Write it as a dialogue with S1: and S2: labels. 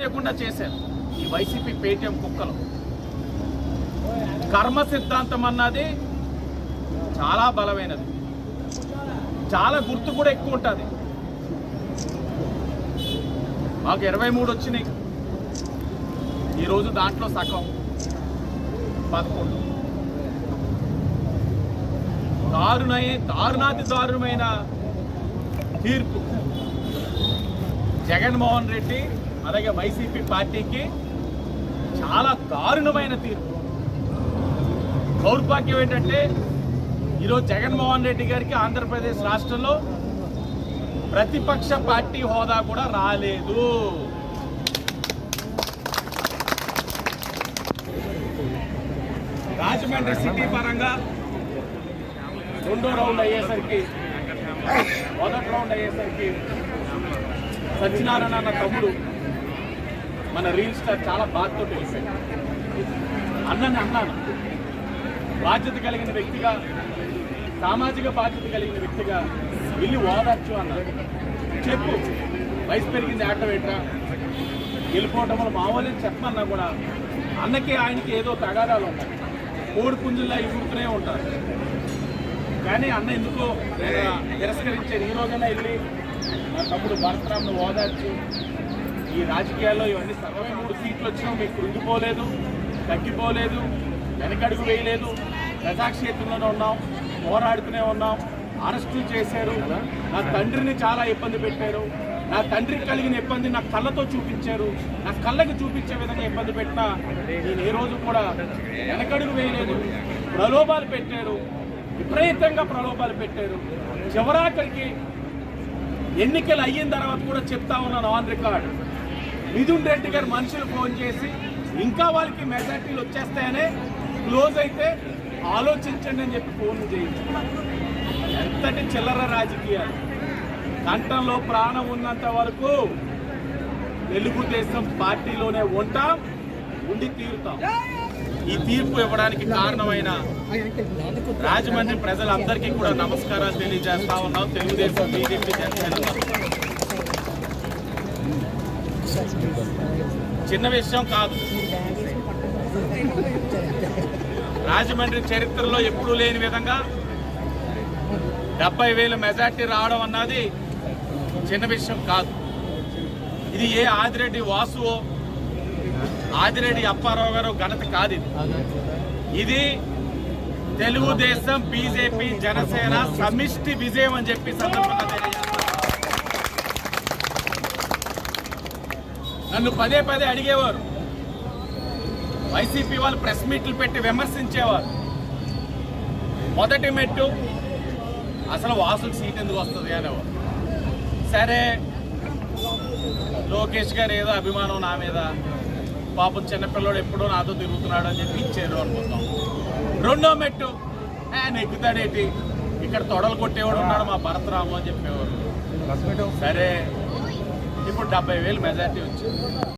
S1: లేకుండా చేశారు. ఈ వైసీపీ పేటీఎం కుక్కలు. కర్మ సిద్ధాంతం అన్నది చాలా బలమైనది. చాలా గుర్తు కూడా ఎక్కువ ఉంటుంది. మాకు ఇరవై మూడు వచ్చినాయి. ఈరోజు దాంట్లో సగం. పదకొండు. దారుణయే దారుణాతి దారుణమైన తీర్పు. జగన్మోహన్ రెడ్డి అలాగే వైసీపీ పార్టీకి చాలా దారుణమైన తీర్పు దౌర్భాగ్యం ఏంటంటే ఈరోజు జగన్మోహన్ రెడ్డి గారికి ఆంధ్రప్రదేశ్ రాష్ట్రంలో ప్రతిపక్ష పార్టీ హోదా కూడా రాలేదు. రాజమండ్రి సిటీ పరంగా రెండో రౌండ్ అయ్యేసరికి మొదటి రౌండ్ అయ్యేసరికి సత్యనారాయణ అన్న తమ్ముడు మన రీల్ స్టార్ చాలా బాధతో వెళ్ళిపోయాడు. అన్నని అన్నాను. బాధ్యత కలిగిన వ్యక్తిగా సామాజిక బాధ్యత కలిగిన వ్యక్తిగా వెళ్ళి ఓదార్చు అన్నాడు. చెప్పు వయసు పెరిగింది ఆటవేట్రా వెళ్ళిపోవటం వల్ల మామూలు చెప్పమన్నా కూడా అన్నకి ఆయనకి ఏదో తగాదాలు ఉంటాయి. కోడి పుంజుల్లా ఇగురుతూనే ఉంటారు. కానీ అన్న ఎందుకో తిరస్కరించారు ఈ రోజైనా వెళ్ళి నా తమ్ముడు భరతరామ్ను ఓదార్చి ఈ రాజకీయాల్లో ఇవన్నీ సర్వే మూడు సీట్లు వచ్చినా మీకు కృంగిపోలేదు తగ్గిపోలేదు వెనకడుగు వేయలేదు. ప్రజాక్షేత్రంలోనే ఉన్నాం పోరాడుతూనే ఉన్నాం. అరెస్టులు చేశారు. నా తండ్రిని చాలా ఇబ్బంది పెట్టారు. నా తండ్రికి కలిగిన ఇబ్బంది నా కళ్ళతో చూపించారు. నా కళ్ళకి చూపించే విధంగా ఇబ్బంది పెట్టినా నేను ఏ రోజు కూడా వెనకడుగు వేయలేదు. ప్రలోభాలు పెట్టారు. విపరీతంగా ప్రలోభాలు పెట్టారు. చివరాఖరికి ఎన్నికలు అయిన తర్వాత కూడా చెప్తా ఉన్నాను ఆన్ రికార్డ్ మిథున్ రెడ్డి గారు మనుషులు ఫోన్ చేసి ఇంకా వాళ్ళకి మెజార్టీలు వచ్చేస్తాయనే క్లోజ్ అయితే ఆలోచించండి అని చెప్పి ఫోన్ చేయించారు. ఎంతటి చిల్లర రాజకీయాలు. కంఠంలో ప్రాణం ఉన్నంత వరకు తెలుగుదేశం పార్టీలోనే ఉంటాం ఉండి తీరుతాం. ఈ తీర్పు ఇవ్వడానికి కారణమైన రాజమండ్రి ప్రజలందరికీ కూడా నమస్కారాలు తెలియజేస్తా ఉన్నాం. తెలుగుదేశం బీజేపీ జనసేన. చిన్న విషయం కాదు. రాజమండ్రి చరిత్రలో ఎప్పుడూ లేని విధంగా డెబ్బై వేలు మెజార్టీ రావడం అన్నది చిన్న విషయం కాదు. ఇది ఏ ఆదిరెడ్డి వాసువో ఆదిరెడ్డి అప్పారావు గారు ఘనత కాదు ఇది. ఇది తెలుగుదేశం బీజేపీ జనసేన సమిష్టి విజయం అని చెప్పి సందర్భంగా నన్ను పదే పదే అడిగేవారు. వైసీపీ వాళ్ళు ప్రెస్ మీట్లు పెట్టి విమర్శించేవారు. మొదటి మెట్టు అసలు వాసుకు సీట్ ఎందుకు వస్తుంది అనేవారు. సరే లోకేష్ గారు ఏదో అభిమానం నా మీద పాపం చిన్నపిల్లడు ఎప్పుడో నాతో తిరుగుతున్నాడు అని చెప్పి ఇచ్చారు అనుకుందాం రెండో మెట్టు ఆయన ఎక్కుతాడేటి ఇక్కడ తొడలు కొట్టేవాడు ఉన్నాడు మా భరతరాము అని చెప్పేవారు. సరే ఇప్పుడు డెబ్బై వేలు మెజార్టీ వచ్చింది.